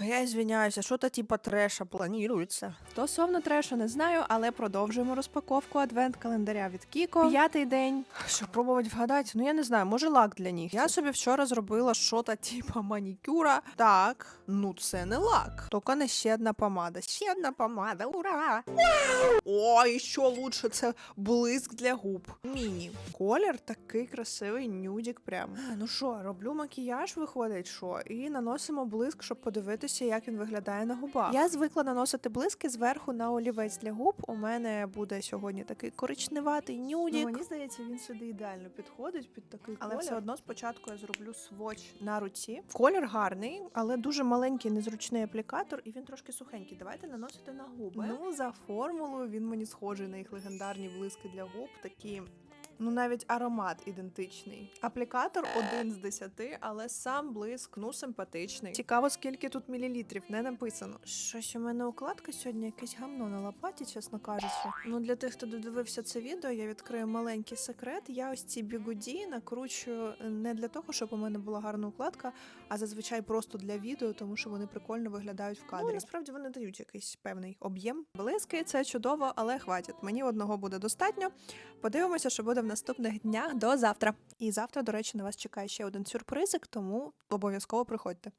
Я звиняюся, що то типа треша планується. Стосовно трешу не знаю, але продовжуємо розпаковку адвент-календаря від Кіко. П'ятий день. Що пробувати вгадати? Ну я не знаю, може лак для них. Я собі вчора зробила що-то типа манікюра. Так, ну це не лак. Тільки не ще одна помада. Ще одна помада, ура! Ой, що лучше, це блиск для губ. Міні. Колір такий красивий, нюдік прям. Ну що, роблю макіяж, виходить, що, і наносимо блиск, щоб подивитися, як він виглядає на губах. Я звикла наносити блиски зверху на олівець для губ. У мене буде сьогодні такий коричневатий нюдік. Ну, мені здається, він сюди ідеально підходить під такий але все одно спочатку я зроблю своч на руці. Колір гарний, але дуже маленький незручний аплікатор, і він трошки сухенький. Давайте наносити на губи. Ну, за формулою він мені схожий на їх легендарні блиски для губ, такі. Ну, навіть аромат ідентичний. Аплікатор один з десяти, але сам блиск ну симпатичний. Цікаво, скільки тут мілілітрів, не написано. Щось у мене укладка сьогодні якесь гамно на лопаті, чесно кажучи. Ну для тих, хто додивився це відео, я відкрию маленький секрет. Я ось ці бігуді накручую не для того, щоб у мене була гарна укладка, а зазвичай просто для відео, тому що вони прикольно виглядають в кадрі. Ну, насправді вони дають якийсь певний об'єм. Блиски це чудово, але хватить. Мені одного буде достатньо. Подивимося, що буде наступних днях до завтра. І завтра, до речі, на вас чекає ще один сюрпризик, тому обов'язково приходьте.